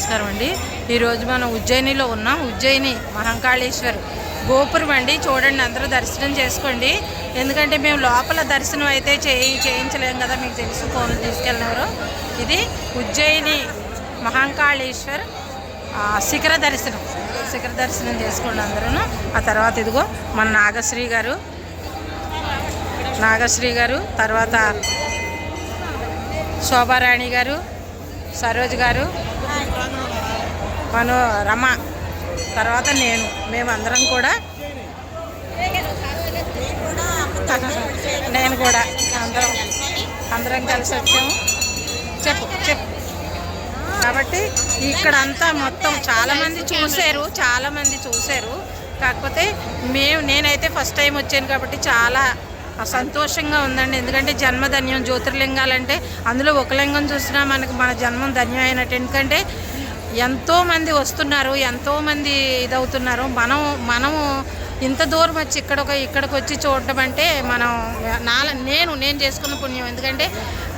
నమస్కారం అండి. ఈరోజు మనం ఉజ్జయినిలో ఉన్నాం. ఉజ్జయిని మహంకాళేశ్వర్ గోపురం అండి. చూడండి అందరూ దర్శనం చేసుకోండి. ఎందుకంటే మేము లోపల దర్శనం అయితే చేయి చేయించలేం కదా మీకు తెలుసు ఫోన్లు తీసుకెళ్ళినారు ఇది ఉజ్జయిని మహంకాళేశ్వర్ శిఖర దర్శనం. శిఖర దర్శనం చేసుకోండి అందరూ ఆ తర్వాత ఇదిగో మన నాగశ్రీ గారు. నాగశ్రీ గారు తర్వాత శోభారాణి గారు సరోజ్ గారు మను రమ తర్వాత నేను మేమందరం కూడా. నేను కూడా అందరం అందరం కలిసి వచ్చాము. చెప్పు చెప్పు. కాబట్టి ఇక్కడ అంతా మొత్తం చాలామంది చూశారు చాలామంది చూశారు. కాకపోతే మేము నేనైతే ఫస్ట్ టైం వచ్చాను కాబట్టి చాలా సంతోషంగా ఉందండి. ఎందుకంటే జన్మధన్యం జ్యోతిర్లింగాలంటే అందులో ఒక లింగం చూసినా మనకు మన జన్మం ధన్యం అయినట్టు ఎందుకంటే ఎంతోమంది వస్తున్నారు ఎంతోమంది ఇదవుతున్నారు. మనం మనము ఇంత దూరం వచ్చి ఇక్కడ ఇక్కడికి వచ్చి చూడటం అంటే మనం నా నేను నేను చేసుకున్న పుణ్యం. ఎందుకంటే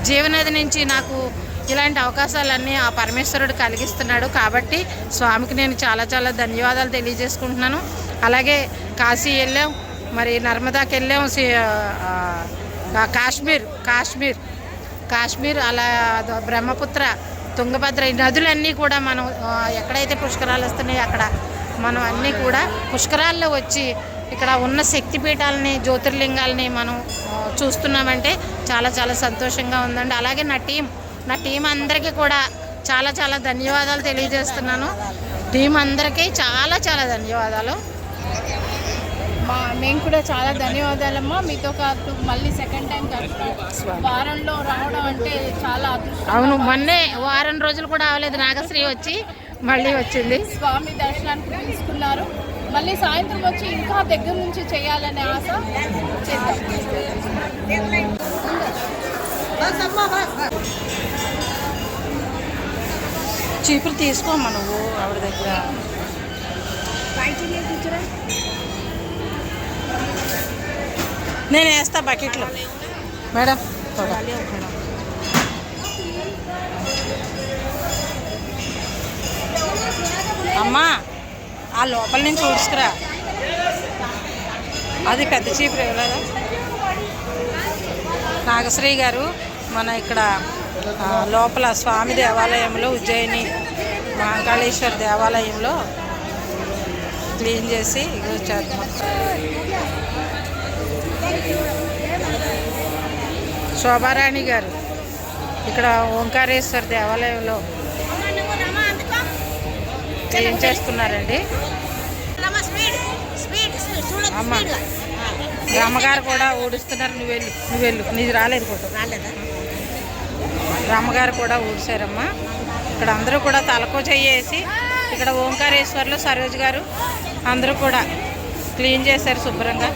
జీవనది నుంచి నాకు ఇలాంటి అవకాశాలన్నీ ఆ పరమేశ్వరుడు కలిగిస్తున్నాడు కాబట్టి స్వామికి నేను చాలా చాలా ధన్యవాదాలు తెలియజేసుకుంటున్నాను. అలాగే కాశీ వెళ్ళాం మరి నర్మదాకి వెళ్ళాం సి- కాశ్మీర్ కాశ్మీర్ కాశ్మీర్ అలా బ్రహ్మపుత్ర తుంగభద్ర నదులన్నీ కూడా మనం ఎక్కడైతే పుష్కరాలు వస్తున్నాయో అక్కడ మనం అన్నీ కూడా పుష్కరాల్లో వచ్చి ఇక్కడ ఉన్న శక్తిపీఠాలని జ్యోతిర్లింగాలని మనం చూస్తున్నామంటే చాలా చాలా సంతోషంగా ఉందండి. అలాగే నా టీం నా టీం అందరికీ కూడా చాలా చాలా ధన్యవాదాలు తెలియజేస్తున్నాను. టీం అందరికీ చాలా చాలా ధన్యవాదాలు. మా మేము కూడా చాలా ధన్యవాదాలమ్మా. మీతో పాటు మళ్ళీ సెకండ్ టైం కలుస్తాం వారంలో రావడం అంటే చాలా అదృష్టం. అవును మొన్నే వారం రోజులు కూడా అవ్వలేదు. నాగశ్రీ వచ్చి మళ్ళీ వచ్చింది. స్వామి దర్శనానికి పిలుచుకున్నారు. మళ్ళీ సాయంత్రం వచ్చి ఇంకా దగ్గర నుంచి చేయాలనే ఆశ చేద్దాం. చీపులు తీసుకోమ్మా నువ్వు ఆవిడ దగ్గర. నేను వేస్తా బకెట్లో. మేడం అమ్మా ఆ లోపల నుంచి ఊడ్చుకురా. అది పెద్ద చీపు ఇవ్వలేదా? నాగశ్రీ గారు మన ఇక్కడ లోపల స్వామి దేవాలయంలో ఉజ్జయిని మహాకాళేశ్వర దేవాలయంలో క్లీన్ చేసి ఇగో చేత మొత్తం శోభారాణి గారు. ఇక్కడ ఓంకారేశ్వర దేవాలయంలో క్లీన్ చేస్తున్నారండి? అమ్మ మీ కూడా ఊడుస్తున్నారు. నువ్వు వెళ్ళు నువ్వు వెళ్ళు. నీది రాలేదు ఫోటో. రామగారు కూడా ఊడ్చారమ్మా. ఇక్కడ అందరూ కూడా తలకో చెయ్యేసి ఇక్కడ ఓంకారేశ్వర్లు సరోజ్ గారు అందరూ కూడా క్లీన్ చేశారు శుభ్రంగా.